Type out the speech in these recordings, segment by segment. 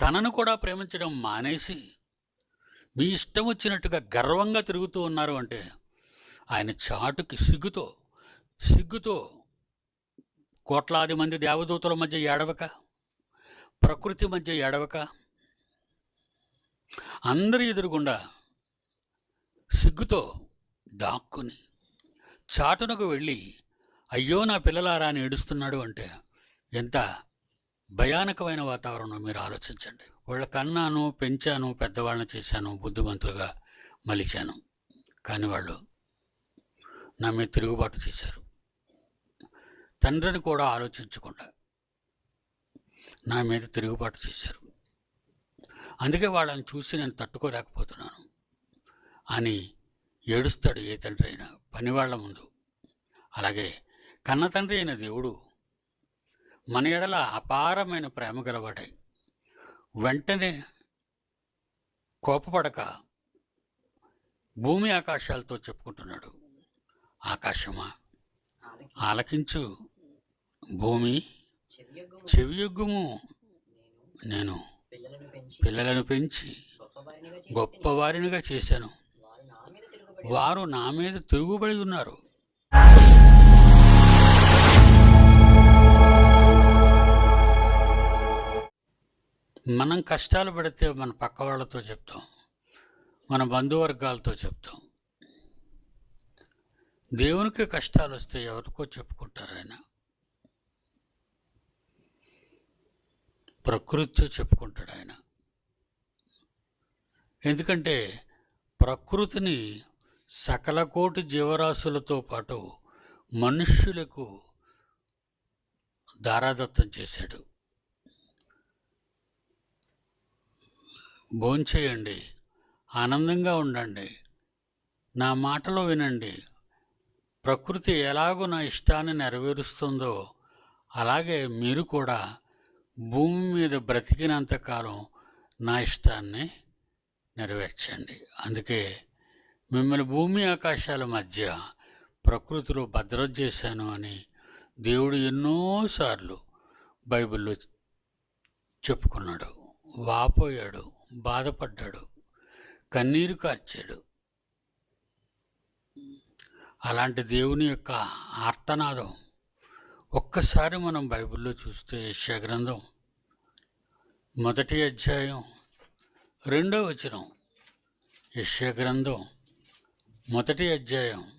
తనను కూడా ప్రేమించడం మానేసి మీ ఇష్టం వచ్చినట్టుగా గర్వంగా తిరుగుతూ ఉన్నారు అంటే ఆయన చాటుకి సిగ్గుతో సిగ్గుతో కోట్లాది మంది దేవదూతల మధ్య ఏడవక ప్రకృతి మధ్య ఏడవక అందరి ఎదురుగుండా సిగ్గుతో దాక్కుని చాటునకు వెళ్ళి అయ్యో నా పిల్లలారా అని ఏడుస్తున్నాడు అంటే ఎంత భయానకమైన వాతావరణం మీరు ఆలోచించండి. వాళ్ళ కన్నాను పెంచాను పెద్దవాళ్ళని చేశాను బుద్ధిమంతులుగా మలిచాను. కానీ వాళ్ళు నా మీద తిరుగుబాటు చేశారు. తండ్రిని కూడా ఆలోచించకుండా నా మీద తిరుగుబాటు చేశారు. అందుకే వాళ్ళని చూసి నేను తట్టుకోలేకపోతున్నాను. అని ఏడుస్తాడు ఏ తండ్రి అయినా. పనివాళ్ళ ముందు. అలాగే కన్న తండ్రి అయిన దేవుడు మన ఎడల అపారమైన ప్రేమ గలవాడై. వెంటనే కోపపడక భూమి ఆకాశాలతో చెప్పుకుంటున్నాడు. ఆకాశమా? ఆలకించు. భూమి? చెవియొగ్గుము. నేను పిల్లలను పెంచి గొప్పవారినిగా చేశాను. వారు నా మీద తిరుగుబడి వారు నా మీద తిరుగుబడి ఉన్నారు. మనం కష్టాలు పడితే మన పక్క వాళ్ళతో చెప్తాం. మన బంధువర్గాలతో చెప్తాం. దేవునికి కష్టాలు వస్తే ఎవరికో చెప్పుకుంటారు ఆయన. ప్రకృతితో చెప్పుకుంటాడు ఆయన. ఎందుకంటే ప్రకృతిని సకల కోటి జీవరాశులతో పాటు మనుష్యులకు దారాదత్తం చేశాడు. భోంచేయండి. ఆనందంగా ఉండండి. నా మాటలు వినండి. ప్రకృతి ఎలాగో నా ఇష్టాన్ని నెరవేరుస్తుందో అలాగే మీరు కూడా భూమి మీద బ్రతికినంతకాలం నా ఇష్టాన్ని నెరవేర్చండి. అందుకే మిమ్మల్ని భూమి ఆకాశాల మధ్య ప్రకృతిలో భద్రం చేశాను అని దేవుడు ఎన్నోసార్లు బైబిల్లో చెప్పుకున్నాడు. వాపోయాడు. బాధపడ్డాడు. కన్నీరు కార్చాడు. అలాంటి దేవుని యొక్క ఆర్తనాదం ఒక్కసారి మనం బైబిల్లో చూస్తే యెషయా గ్రంథం మొదటి అధ్యాయం రెండో వచనం. యెషయా గ్రంథం మొదటి అధ్యాయం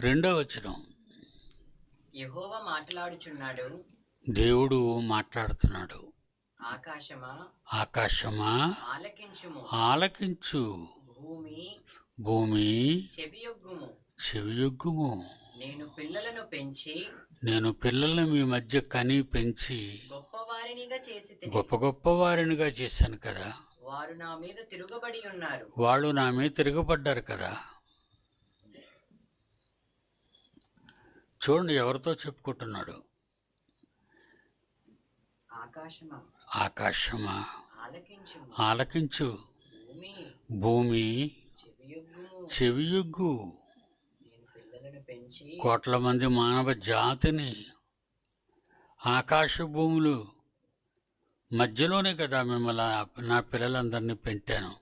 రెండో వచనం. యెహోవా మాట్లాడుచున్నాడు. దేవుడు మాట్లాడుతున్నాడు. ఆకాశమా? ఆకాశమా? ఆలకించుము. ఆలకించు. భూమి? భూమి? చెవియొగ్గుము చెవియొగ్గుము నేను పిల్లలను పెంచి నేను పిల్లల్ని మీ మధ్య కని పెంచి గొప్పవారినిగా చేసి గొప్ప గొప్ప వారినిగా చేశాను కదా. వారు నా మీద తిరుగుబడి ఉన్నారు. వాళ్ళు నా మీద తిరగబడ్డారు కదా. చూడండి ఎవరితో చెప్పుకుంటున్నాడు. ఆకాశమా? ఆకాశమా? ఆలకించు. భూమి. చెవియొగ్గు. కోట్ల మంది మానవ జాతిని ఆకాశ భూములు మధ్యలోనే కదా మిమ్మల్ని నా పిల్లలందరినీ పెంటాను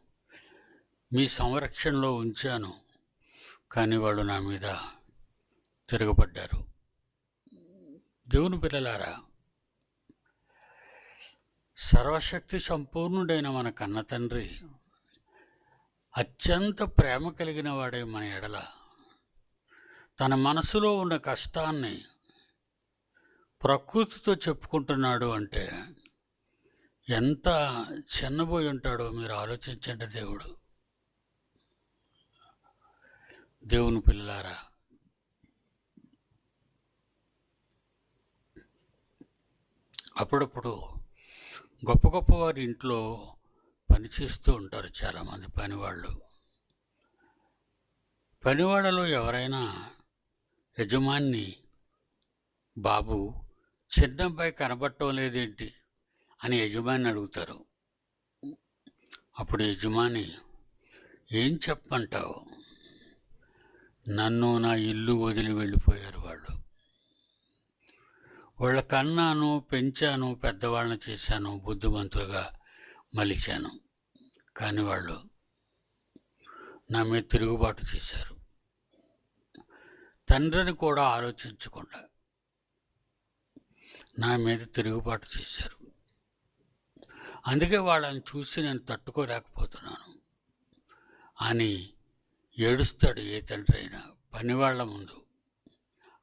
మీ సంరక్షణలో ఉంచాను. కానీ వాళ్ళు నా మీద తిరగబడ్డారు. దేవుని పిల్లలారా సర్వశక్తి సంపూర్ణుడైన మన కన్న తండ్రి అత్యంత ప్రేమ కలిగిన వాడే మన ఎడల తన మనసులో ఉన్న కష్టాన్ని ప్రకృతితో చెప్పుకుంటున్నాడు అంటే ఎంత చిన్నబోయి ఉంటాడో మీరు ఆలోచించండి దేవుడు. దేవుని పిల్లలారా అప్పుడప్పుడు గొప్ప గొప్ప వారి ఇంట్లో పనిచేస్తూ ఉంటారు చాలామంది పనివాళ్ళు. పనివాళ్ళలో ఎవరైనా యజమాని బాబు చిన్నంపై కనబడటం లేదేంటి అని యజమాని అడుగుతారు. అప్పుడు యజమాని ఏం చెప్పంటావు నన్ను నా ఇల్లు వదిలి వెళ్ళిపోయారు వాళ్ళు. వాళ్ళ కన్నాను పెంచాను పెద్దవాళ్ళని చేశాను బుద్ధిమంతులుగా మలిచాను. కానీ వాళ్ళు నా మీద తిరుగుబాటు చేశారు. తండ్రిని కూడా ఆలోచించకుండా నా మీద తిరుగుబాటు చేశారు. అందుకే వాళ్ళని చూసి నేను తట్టుకోలేకపోతున్నాను. అని ఏడుస్తాడు ఏ తండ్రి అయినా. పనివాళ్ళ ముందు.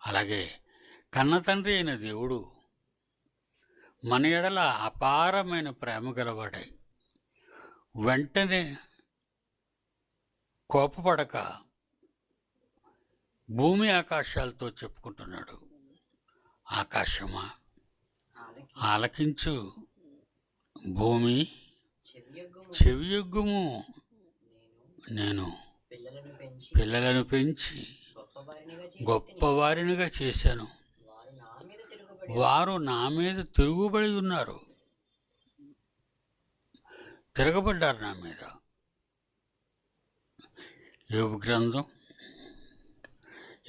అలాగే కన్న తండ్రి అయిన దేవుడు మన ఎడల అపారమైన ప్రేమ గలవాడై వెంటనే కోపపడక భూమి ఆకాశాలతో చెప్పుకుంటున్నాడు. ఆకాశమా? ఆలకి ఆలకించు. భూమి? చెవియొగ్గుము. నేను పిల్లలను పెంచి గొప్పవారినిగా చేశాను వారు నా మీద తిరుగుబడి వారు నా మీద తిరుగుబడి ఉన్నారు. తిరగబడ్డారు నా మీద. యోగ గ్రంథం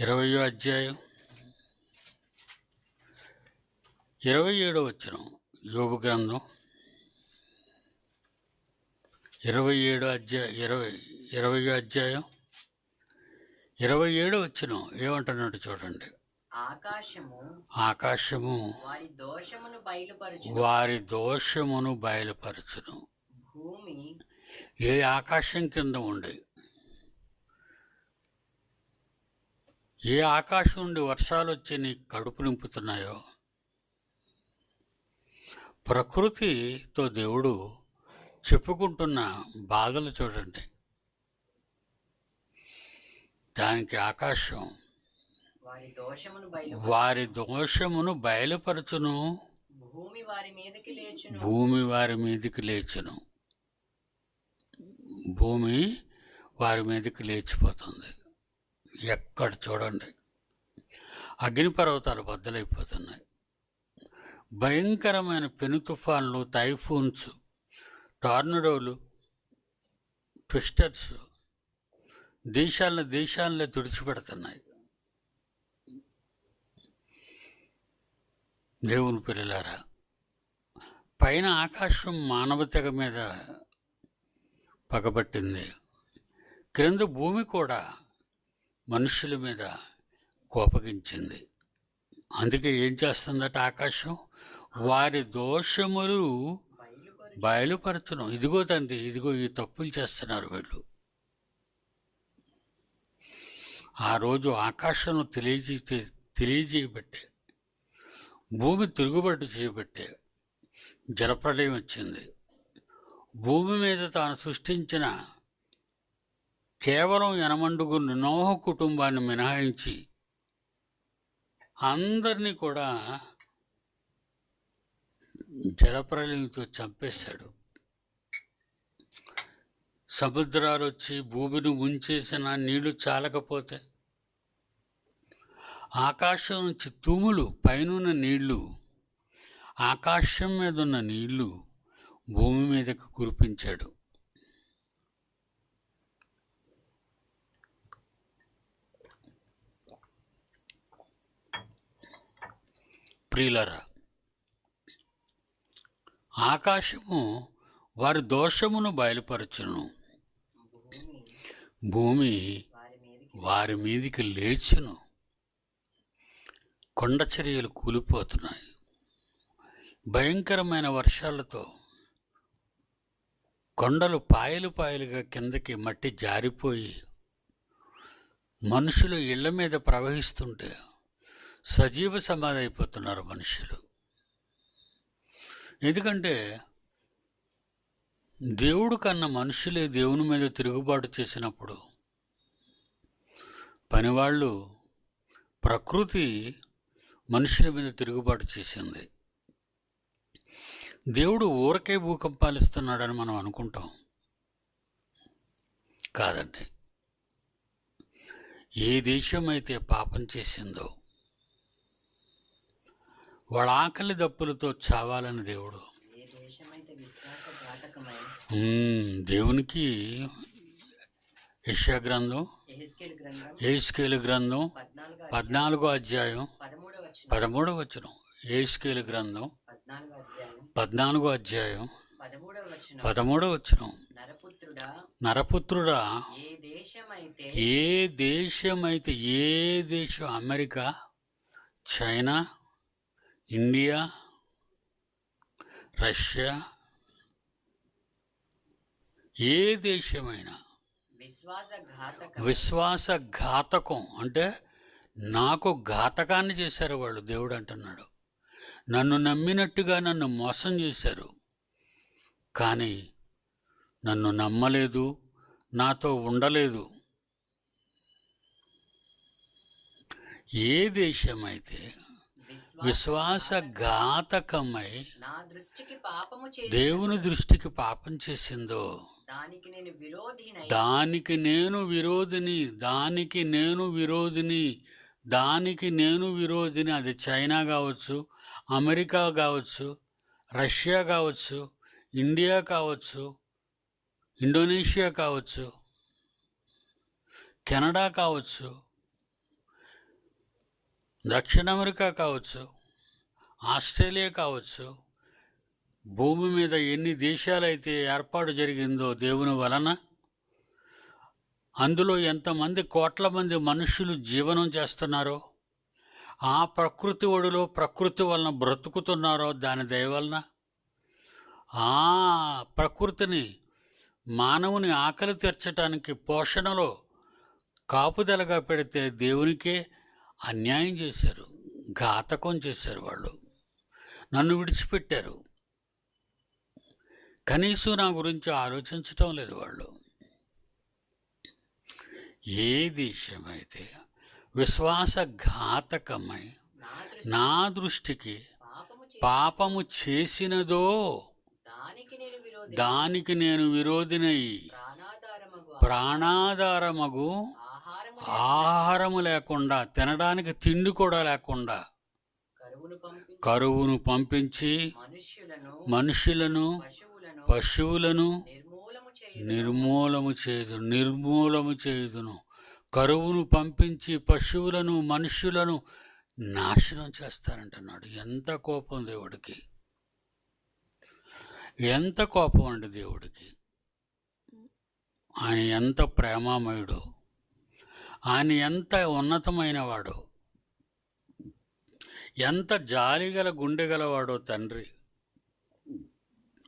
ఇరవయో అధ్యాయం ఇరవై ఏడో వచ్చిన యోగ గ్రంథం ఇరవై ఏడో అధ్యాయ ఇరవై ఇరవయో అధ్యాయం ఇరవై ఏడో వచ్చిన ఏమంటున్నాడు చూడండి. ఆకాశము ఆకాశము వారి దోషమును బయలుపరచు వారి దోషమును బయలుపరచును. భూమి ఏ ఆకాశం కింద ఉండి? ఏ ఆకాశం నుండి వర్షాలు వచ్చి నీ కడుపు నింపుతున్నాయో? ప్రకృతితో దేవుడు చెప్పుకుంటున్న బాధలు చూడండి. దానికి ఆకాశం వారి దోషమును బయలుపరచును. భూమి వారి మీదకి లేచును. భూమి వారి మీదకి లేచును. భూమి వారి మీదకి లేచిపోతుంది. ఎక్కడ చూడండి. అగ్నిపర్వతాలు బద్దలైపోతున్నాయి. భయంకరమైన పెను తుఫాన్లు టైఫూన్స్ టార్నడోలు ట్విస్టర్స్ దేశాలను దేశాలనే తుడిచిపెడుతున్నాయి. దేవుని పిల్లలారా పైన ఆకాశం మానవ తెగ మీద పగబట్టింది. క్రింద భూమి కూడా మనుషుల మీద కోపగించింది. అందుకే ఏం చేస్తుందట ఆకాశం? వారి దోషములు బయలుపరచు ఇదిగో తండ్రి ఇదిగో ఈ తప్పులు చేస్తున్నారు వీళ్ళు. ఆ రోజు ఆకాశం తెలియజే తెలియజేయబట్టే భూమి తిరుగుబాటు చేపట్టే జలప్రళయం వచ్చింది. భూమి మీద తాను సృష్టించిన కేవలం ఎనమండుగు నోహ కుటుంబాన్ని మినహాయించి అందరినీ కూడా జలప్రలయంతో చంపేశాడు. సముద్రాలు వచ్చి భూమిని ముంచేసిన నీళ్ళు చాలకపోతే ఆకాశం నుంచి తూములు పైనున్న నీళ్ళు. ఆకాశం మీద ఉన్న నీళ్ళు భూమి మీదకు కురిపించాడు. ప్రియులరా ఆకాశము వారి దోషమును బయలుపరచును. భూమి వారి వారి మీదికి లేచును. కొండ చర్యలు కూలిపోతున్నాయి. భయంకరమైన వర్షాలతో కొండలు పాయలు పాయలుగా కిందకి మట్టి జారిపోయి మనుషులు ఇళ్ళ మీద ప్రవహిస్తుంటే సజీవ సమాధి అయిపోతున్నారు మనుషులు. ఎందుకంటే దేవుడు కన్నా మనుషులే దేవుని మీద తిరుగుబాటు చేసినప్పుడు పనివాళ్ళు ప్రకృతి మనుషుల మీద తిరుగుబాటు చేసింది. దేవుడు ఊరకే భూకంపాలు ఇస్తున్నాడని మనం అనుకుంటాం. కాదండి. ఏ దేశం అయితే పాపం చేసిందో వాళ్ళ ఆకలి దప్పులతో చావాలని దేవుడు. దేవునికి యెషయా గ్రంథం ఎహెస్కేల్ గ్రంథం ఏస్కేలు గ్రంథం పద్నాలుగు అధ్యాయం పదమూడవ వచనం. ఏస్కేలు గ్రంథం పద్నాలుగో అధ్యాయం. పదమూడవ వచనం. నరపుత్రుడా ఏ దేశమైతే ఏ దేశం? అమెరికా చైనా ఇండియా రష్యా ఏ దేశమైనా విశ్వాసఘాతక. అంటే నాకు ఘాతకాన్ని చేశారు వాళ్ళు దేవుడు అంటున్నాడు. నన్ను నమ్మినట్టుగా నన్ను మోసం చేశారు. కానీ నన్ను నమ్మలేదు నాతో ఉండలేదు. ఏ దేశమైతే విశ్వాస విశ్వాసఘాతకమై దేవుని దృష్టికి పాపం చేసిందో దానికి నేను దానికి నేను విరోధిని దానికి నేను విరోధిని దానికి నేను విరోధిని అది చైనా కావచ్చు అమెరికా కావచ్చు రష్యా కావచ్చు ఇండియా కావచ్చు ఇండోనేషియా కావచ్చు కెనడా కావచ్చు దక్షిణ అమెరికా కావచ్చు ఆస్ట్రేలియా కావచ్చు భూమి మీద ఎన్ని దేశాలైతే ఏర్పాటు జరిగిందో దేవుని వలన అందులో ఎంతమంది కోట్ల మంది మనుషులు జీవనం చేస్తున్నారో ఆ ప్రకృతి ఒడిలో ప్రకృతి వలన బ్రతుకుతున్నారో దాని దయవలన ఆ ప్రకృతిని మానవుని ఆకలి తీర్చడానికి పోషణలో కాపుదలగా పెడితే దేవునికే అన్యాయం చేశారు ఘాతకం చేశారు వాళ్ళు. నన్ను విడిచిపెట్టారు. కనీసం నా గురించి ఆలోచించటం లేదు వాళ్ళు. ఏ దేశమైతే విశ్వాసఘాతకమై నా దృష్టి నా దృష్టికి పాపము చేసి పాపము చేసినదో దానికి నేను విరోధినై ప్రాణాధారమగు ఆహారము లేకుండా తినడానికి తిండి కూడా లేకుండా కరువును పంపి కరువును పంపించి మనుషులను పశువులను నిర్మూలము చేయ నిర్మూలము చేయదు నిర్మూలము చేయుదును. కరువును పంపించి పశువులను మనుష్యులను నాశనం చేస్తారంటున్నాడు. ఎంత కోపం దేవుడికి? ఎంత కోపం అండి దేవుడికి? ఆయన ఎంత ప్రేమామయుడు? ఆయన ఎంత ఉన్నతమైన వాడు ఎంత జాలిగల గుండె గలవాడో తండ్రి?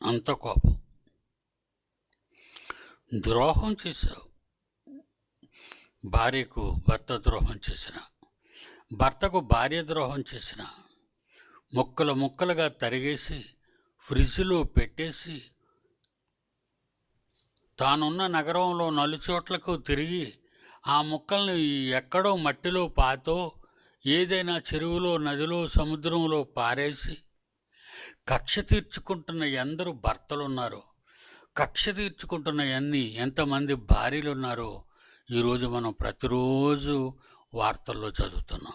అంత కోపం. ద్రోహం చేశావు. భార్యకు భర్త ద్రోహం చేసిన భర్తకు భార్య ద్రోహం చేసిన ముక్కలు ముక్కలుగా తరిగేసి ఫ్రిడ్జ్లో పెట్టేసి తానున్న నగరంలో నలుచోట్లకు తిరిగి ఆ ముక్కల్ని ఎక్కడో మట్టిలో పాతో ఏదైనా చెరువులో నదిలో సముద్రంలో పారేసి కక్ష తీర్చుకుంటున్న ఎందరు భర్తలున్నారు. కక్ష తీర్చుకుంటున్న ఎన్ని ఎంతమంది భార్యలు ఉన్నారో ఈరోజు మనం ప్రతిరోజు వార్తల్లో చదువుతున్నాం.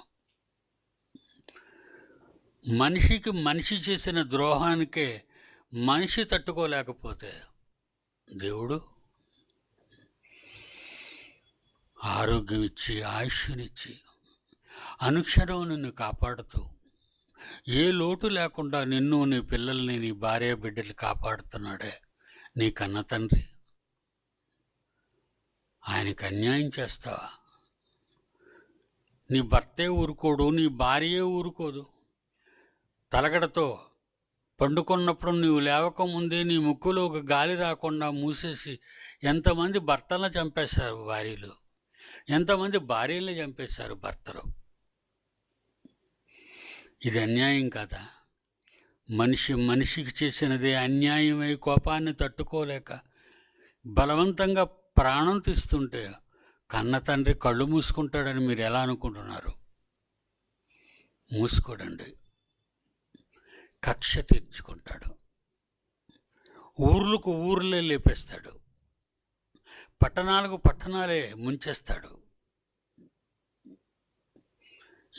మనిషికి మనిషి చేసిన ద్రోహానికే మనిషి తట్టుకోలేకపోతే దేవుడు ఆరోగ్యం ఇచ్చి ఆయుష్నిచ్చి అనుక్షణం నిన్ను కాపాడుతూ ఏ లోటు లేకుండా నిన్ను నీ పిల్లల్ని నీ భార్య బిడ్డలు కాపాడుతున్నాడే నీ కన్న తండ్రి? ఆయనకి అన్యాయం చేస్తావా? నీ భర్తే ఊరుకోడు నీ భార్యే ఊరుకోదు. తలగడతో పండుకున్నప్పుడు నీవు లేవకముందే నీ ముక్కులో ఒక గాలి రాకుండా మూసేసి ఎంతమంది భర్తలను చంపేశారు భార్యలు ఎంతమంది భార్యలను చంపేశారు భర్తలు? ఇది అన్యాయం కదా? మనిషి మనిషికి చేసినదే అన్యాయమై కోపాన్ని తట్టుకోలేక బలవంతంగా ప్రాణం తీస్తుంటే కన్న తండ్రి కళ్ళు మూసుకుంటాడని మీరు ఎలా అనుకుంటున్నారు? మూసుకోడండి. కక్ష తీర్చుకుంటాడు. ఊర్లకు ఊర్లే లేపేస్తాడు. పట్టణాలకు పట్టణాలే ముంచేస్తాడు.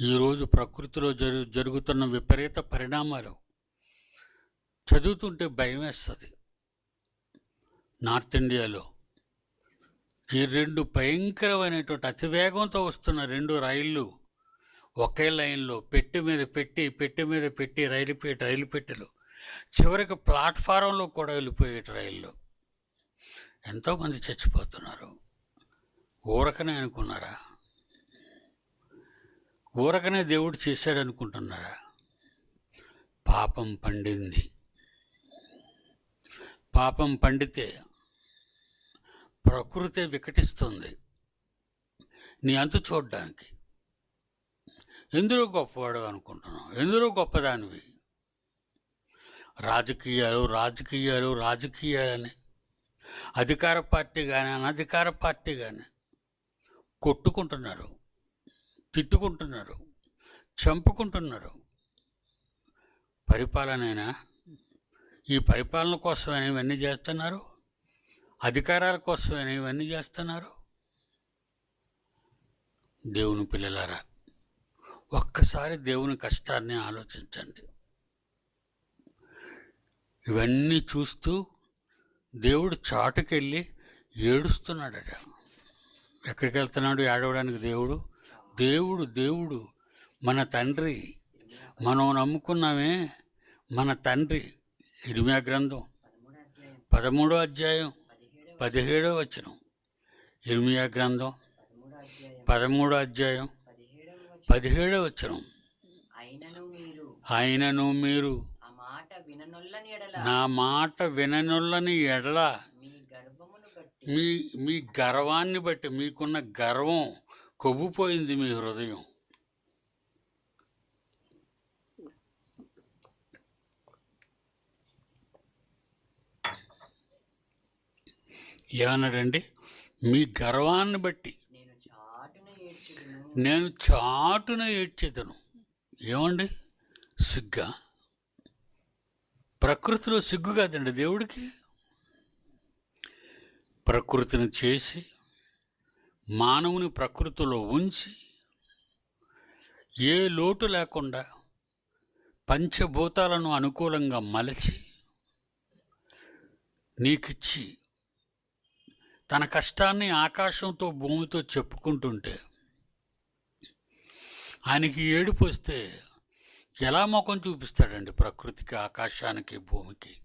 ఈరోజు ప్రకృతిలో జరు జరుగుతున్న విపరీత పరిణామాలు. చదువుతుంటే భయం వేస్తుంది. నార్త్ ఇండియాలో ఈ రెండు భయంకరమైనటువంటి అతివేగంతో వస్తున్న రెండు రైళ్ళు ఒకే లైన్లో పెట్టి మీద పెట్టి పెట్టి మీద పెట్టి రైలు పెట్టి రైలు పెట్టెలు. చివరికి ప్లాట్ఫారంలో కూడా వెళ్ళిపోయే రైళ్ళు ఎంతోమంది చచ్చిపోతున్నారు. ఊరకనే అనుకున్నారా? ఊరకనే దేవుడు చేశాడు అనుకుంటున్నారా పాపం పండింది. పాపం పండితే ప్రకృతి వికటిస్తుంది నీ అంతు చూడడానికి. ఎందులో గొప్పవాడు అనుకుంటున్నావు? ఎందులో గొప్పదానివి? రాజకీయాలు రాజకీయాలు రాజకీయాలని. అధికార పార్టీ కానీ అనధికార పార్టీ కానీ కొట్టుకుంటున్నారు. తిట్టుకుంటున్నారు చంపుకుంటున్నారు. పరిపాలనైనా? ఈ పరిపాలన కోసమైనా ఇవన్నీ చేస్తున్నారు? అధికారాల కోసమైనా ఇవన్నీ చేస్తున్నారు? దేవుని పిల్లలారా ఒక్కసారి దేవుని కష్టాన్ని ఆలోచించండి. ఇవన్నీ చూస్తూ దేవుడు చాటుకెళ్ళి ఏడుస్తున్నాడట. ఎక్కడికి వెళ్తున్నాడు ఏడవడానికి దేవుడు? దేవుడు దేవుడు మన తండ్రి. మనం నమ్ముకున్నామే మన తండ్రి. ఇరిమియా గ్రంథం పదమూడో అధ్యాయం పదిహేడో వచనం. ఇరిమియా గ్రంథం పదమూడో అధ్యాయం పదిహేడో వచనం. ఆయనను మీరు నా మాట విననుల్లని ఎడల మీ మీ మీ గర్వాన్ని బట్టి మీకున్న గర్వం కొవ్వుపోయింది మీ హృదయం. ఏమన్నాడండి? మీ గర్వాన్ని బట్టి. నేను చాటున ఏడ్చుదును. నేను చాటున ఏడ్చేదను. ఏమండి? సిగ్గా? ప్రకృతిలో సిగ్గు కాదండి దేవుడికి. ప్రకృతిని చేసి మానవుని ప్రకృతిలో ఉంచి ఏ లోటు లేకుండా పంచభూతాలను అనుకూలంగా మలచి నీకిచ్చి తన కష్టాన్ని ఆకాశంతో భూమితో చెప్పుకుంటుంటే ఆయనకి ఏడుపు వస్తే ఎలా ముఖం చూపిస్తాడండి ప్రకృతికి ఆకాశానికి భూమికి?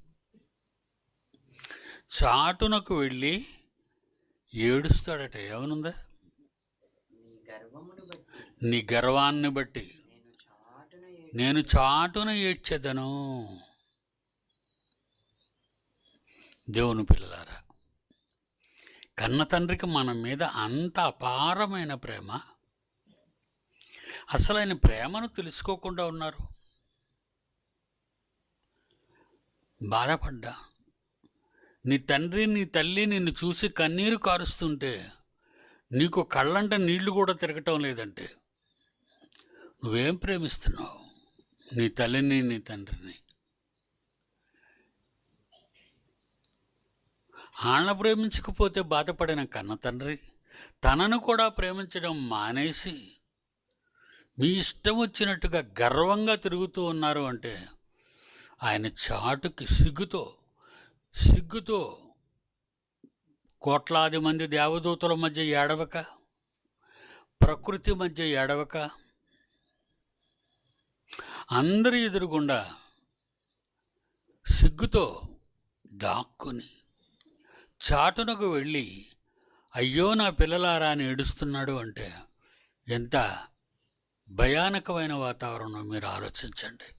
చాటునకు వెళ్ళి ఏడుస్తాడట ఏమనుందా? నీ గర్వాన్ని బట్టి. నేను చాటున ఏడ్చు నేను చాటున ఏడ్చెదను. దేవుని పిల్లలారా కన్న తండ్రికి మన మీద అంత అపారమైన ప్రేమ? అసలు ఆయన ప్రేమను తెలుసుకోకుండా ఉన్నారు? బాధపడ్డా? నీ తండ్రి నీ తల్లి నిన్ను చూసి కన్నీరు కారుస్తుంటే నీకు కళ్ళంట నీళ్ళు కూడా తిరగటం లేదంటే నువ్వేం ప్రేమిస్తున్నావు? నీ తల్లిని నీ తండ్రిని. ఆళ్ళ ప్రేమించకపోతే బాధపడిన కన్న తండ్రి తనను కూడా ప్రేమించడం మానేసి మీ ఇష్టం వచ్చినట్టుగా గర్వంగా తిరుగుతూ ఉన్నారు అంటే ఆయన చాటుకి సిగ్గుతో సిగ్గుతో కోట్లాది మంది దేవదూతల మధ్య ఏడవక ప్రకృతి మధ్య ఏడవక అందరి ఎదురుగుండా సిగ్గుతో దాక్కుని చాటునకు వెళ్ళి అయ్యో నా పిల్లలారా అని ఏడుస్తున్నాడు అంటే ఎంత భయానకమైన వాతావరణం మీరు ఆలోచించండి.